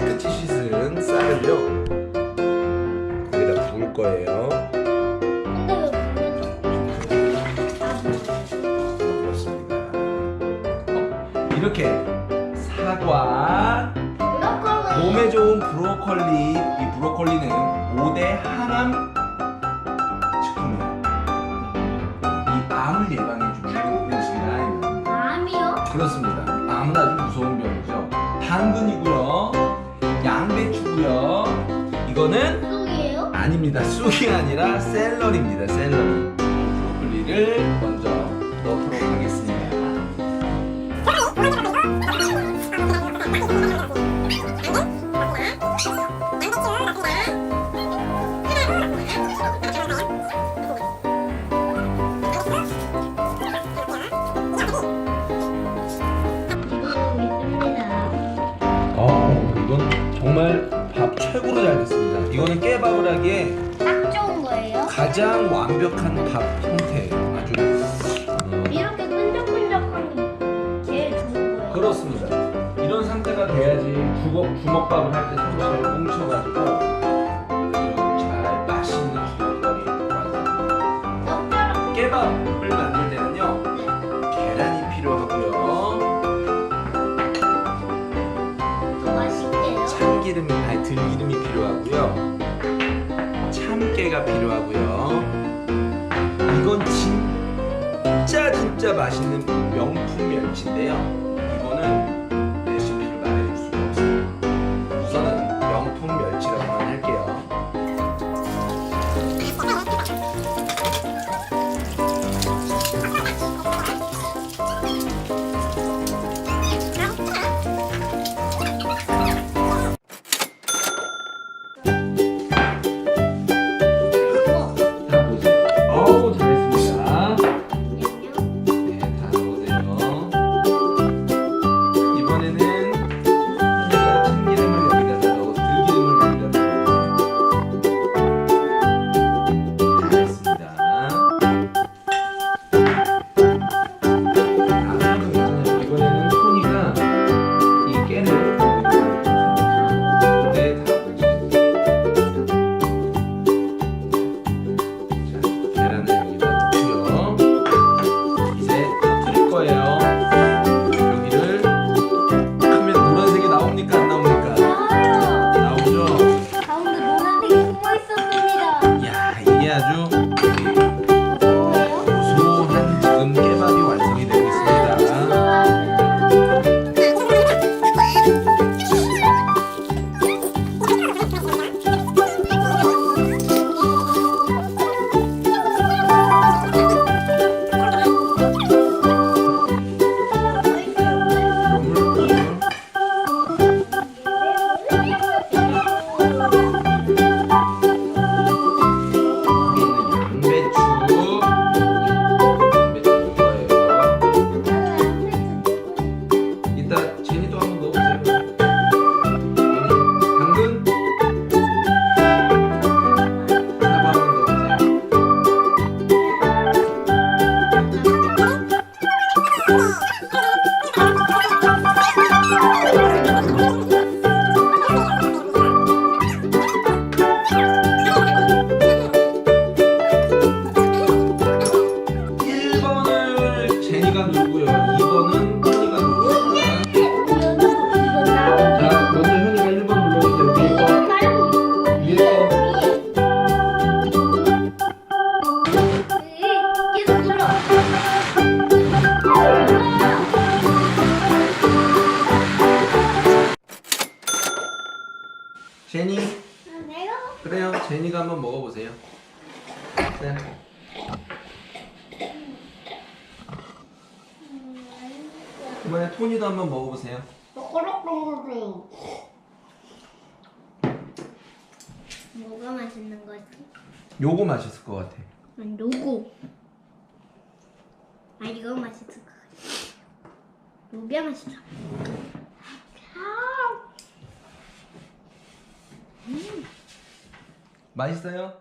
깨끗이 씻은 쌀을요. 여기다 담을 거예요. 어? 이렇게 사과 브로콜리. 몸에 좋은 브로콜리 이 브로콜리는 5대 항암 식품이에요 이 암을 예방해 주는 음식이라 아, 암이요? 그렇습니다. 암은 아주 무서운 병이죠. 당근이고요. 이거는 쑥이에요? 아닙니다. 쑥이 아니라 샐러리입니다. 샐러리. 가장 완벽한 밥 형태예요. 아주 어, 이렇게 끈적끈적한 게 제일 좋은 거예요. 그렇습니다. 이런 상태가 돼야지 주먹, 주먹밥을 할때잘 뭉쳐가지고 아주 잘 맛있는 주먹밥이 완성. 깨밥을 만들 때는요 계란이 필요하고요 필요하고요. 이건 진짜 진짜 맛있는 명품 멸치인데요. 이거는 그래요. 제니가 한번 먹어보세요. 네. 이번에 토니도 한번 먹어보세요. 뭐가 맛있는 거지? 요거 맛있을 것 같아. 난 요거. 아 이거 맛있을 것 같아. 요게 맛있어. 맛있어요?